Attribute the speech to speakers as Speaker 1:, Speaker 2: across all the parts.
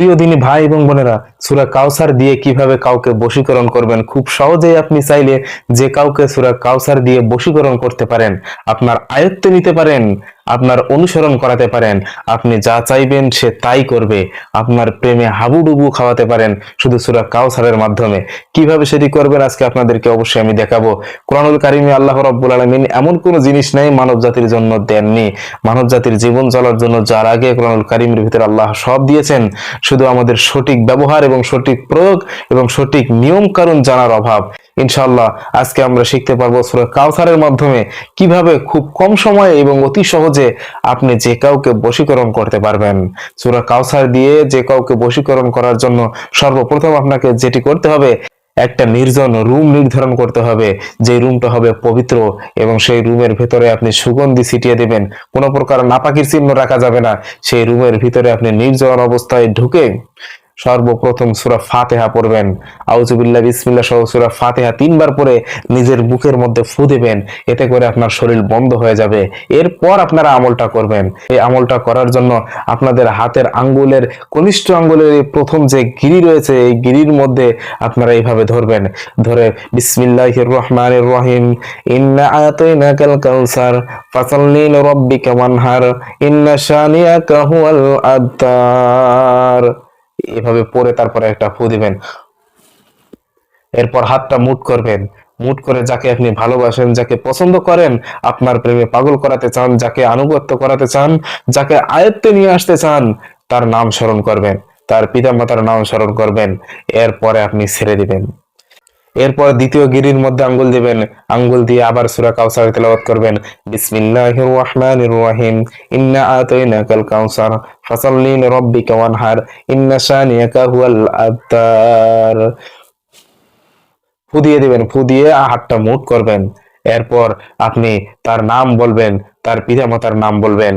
Speaker 1: প্রিয় দিনী ভাই এবং বোনেরা, সুরা কাউসার দিয়ে কীভাবে কাউকে বশীকরণ করবেন খুব সহজেই আপনি চাইলে যে কাউকে সুরা কাউসার দিয়ে বশীকরণ করতে পারেন। আপনার আয়ত্তে নিতে পারেন। আপনার অনুসরণ করাতে পারেন। আপনি যা চাইবেন সে তাই করবে। আপনার প্রেমে হাবুডুবু খাওয়াতে পারেন শুধু সুরা কাউসারের মাধ্যমে। কীভাবে সেটি করবেন আজকে আপনাদেরকে অবশ্যই আমি দেখাবো। কোরআনুল কারিমে আল্লাহ রব্বুল আলমিন এমন কোনো জিনিস নেই মানব জাতির জন্য দেননি। মানব জাতির জীবন চলার জন্য যার আগে কোরআনুল কারিমের ভিতরে আল্লাহ সব দিয়েছেন, শুধু আমাদের সঠিক ব্যবহার এবং সঠিক প্রয়োগ এবং সঠিক নিয়ম কারণ জানার অভাব। ইনশাল্লাহ আজকে আমরা শিখতে পারব সূরা কাউসারের মাধ্যমে কীভাবে খুব কম সময়ে এবং অতি সহজে আপনি যে কাউকে বশীকরণ করতে পারবেন। সূরা কাউসার দিয়ে যে কাউকে বশীকরণ করার জন্য সর্বপ্রথম আপনাকে যেটি করতে হবে, একটা নির্জন রুম নির্ধারণ করতে হবে। যে রুমটা হবে পবিত্র এবং সেই রুমের ভেতরে আপনি সুগন্ধি ছিটিয়ে দেবেন। কোনো প্রকার নাপাকির চিহ্ন রাখা যাবে না। সেই রুমের ভিতরে আপনি নির্জন অবস্থায় ঢুকে সর্বপ্রথম সুরা ফাতেহা পড়বেন। আউজুবিল্লাহ বিসমিল্লা সহ সুরা ফাতেহা তিনবার পরে নিজের বুকের মধ্যে ফু দেবেন। এতে করে আপনার শরীর বন্ধ হয়ে যাবে। এরপর আপনারা আমলটা করবেন। এই আমলটা করার জন্য আপনাদের হাতের আঙ্গুলের, কনিষ্ঠ আঙ্গুলের প্রথম যে গিরি রয়েছে, এই গিরির মধ্যে আপনারা এইভাবে ধরবেন। ধরে, বিসমিল্লাহির রহমানির রহিম, ইন্না আয়াতাইনাকাল কাউসার, ফাসাল্লি লিরাব্বিকা ওয়ানহার, ইন্না শানিয়াকা হুয়াল এভাবে পরে তারপরে একটা ফু দিবেন। এরপর হাতটা মুট করবেন। মুট করে যাকে আপনি ভালোবাসেন, যাকে পছন্দ করেন, আপনার প্রেমে পাগল করাতে চান, যাকে আনুগত্য করাতে চান, যাকে আয়ত্তে নিয়ে আসতে চান, তার নাম স্মরণ করবেন। তার পিতামাতার নাম স্মরণ করবেন। এরপরে আপনি ছেড়ে দিবেন। এরপর দ্বিতীয় গিরির মধ্যে আঙ্গুল দিবেন। আঙ্গুল দিয়ে আবার সূরা কাউসার তেলাওয়াত করবেন। বিসমিল্লাহির রহমানির রহিম। ইন্না আতাইনাকাল কাউসার ফাসাল্লি লিরাব্বিকা ওয়ানহার। ইন্না শানিয়াকা হুয়াল আবতার। ফু দিয়ে দিবেন ফু দিয়ে হাতটা মুট করবেন। এরপর আপনি তার নাম বলবেন, তার পিতামাতার নাম বলবেন।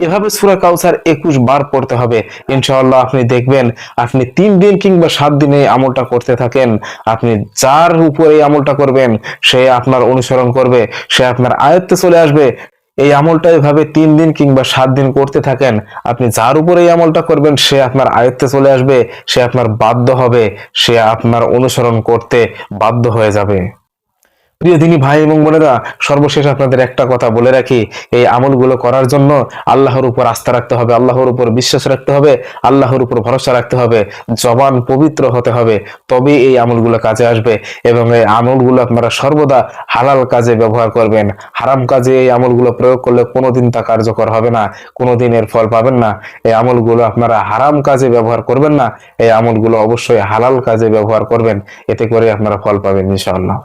Speaker 1: এভাবে সূরা কাউসার একুশ বার পড়তে হবে। ইনশাআল্লাহ আপনি দেখবেন, আপনি তিন দিন কিংবা সাত দিনে আমলটা করতে থাকেন। আপনি যার উপরে আমলটা করবেন, সে আপনার অনুসরণ করবে, সে আপনার আয়ত্তে চলে আসবে। এই আমলটা এভাবে তিন দিন কিংবা সাত দিন করতে থাকেন, আপনি যার উপরে এই আমলটা করবেন, সে আপনার আয়ত্তে চলে আসবে, সে আপনার বাধ্য হবে, সে আপনার অনুসরণ করতে বাধ্য হয়ে যাবে। প্রিয় দিনী ভাই এবং বোনেরা, সর্বশেষ আপনাদের একটা কথা বলে রাখি। এই আমলগুলো করার জন্য আল্লাহর উপর আস্থা রাখতে হবে, আল্লাহর উপর বিশ্বাস রাখতে হবে, আল্লাহর উপর ভরসা রাখতে হবে, জবান পবিত্র হতে হবে তবে এই আমলগুলো কাজে আসবে এবং এই আমলগুলো আপনারা সর্বদা হালাল কাজে ব্যবহার করবেন। হারাম কাজে এই আমলগুলো প্রয়োগ করলে কোনোদিন তা কার্যকর হবে না, কোনোদিন এর ফল পাবেন না। এই আমলগুলো আপনারা হারাম কাজে ব্যবহার করবেন না, এই আমলগুলো অবশ্যই হালাল কাজে ব্যবহার করবেন, এতে করে আপনারা ফল পাবেন ইনশাআল্লাহ।